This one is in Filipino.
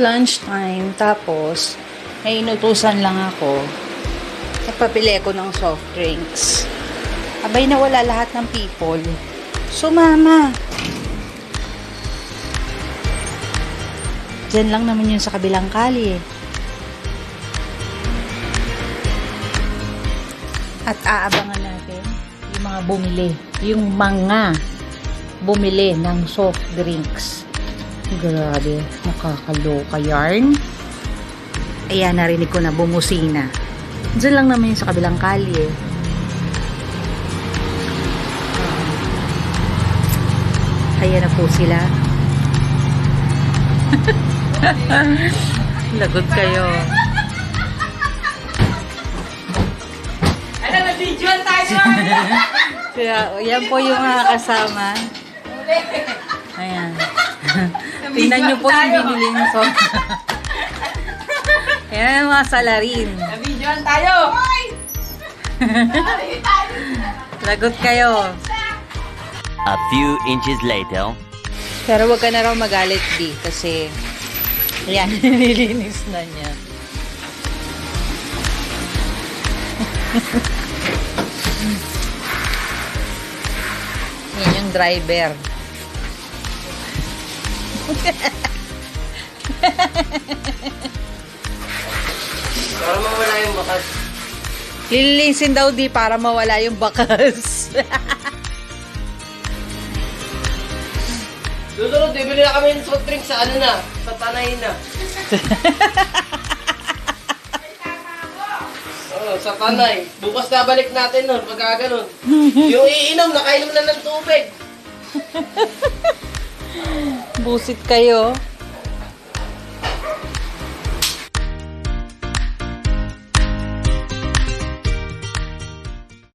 lunchtime. Tapos, may inutusan lang ako. Nagpapili ako ng soft drinks. Abay na wala lahat ng people. Sumama. Diyan lang naman yun sa kabilang kali eh. At aabangan natin yung mga bumili. Yung mga bumili ng soft drinks. Grabe, nakakaloka yarn. Ayan, narinig ko na bumusina. Diyan lang naman yung sa kabilang kali eh. Ayan na po sila. Lagot kayo. Ano, nag-videoan tayo! Kaya, yan po yung mga kasama. Ayan. Tingnan nyo po yung binili niyo so. Ayan yung mga salarin. Nag-videoan tayo! Lagot kayo. A few inches later. Pero wag ka na raw magalit, Di. Kasi, ayan, nililinis na niya. Yan yung driver. Para mawala yung bakas. Lilinisin daw di para mawala yung bakas. Susunod, bibili na kami ng soft drink sa ano na, sa tanay na. Oo, sa tanay. Bukas na balik natin nun, pagka ganun. yung iinom, nakainom na ng tubig. Busit kayo.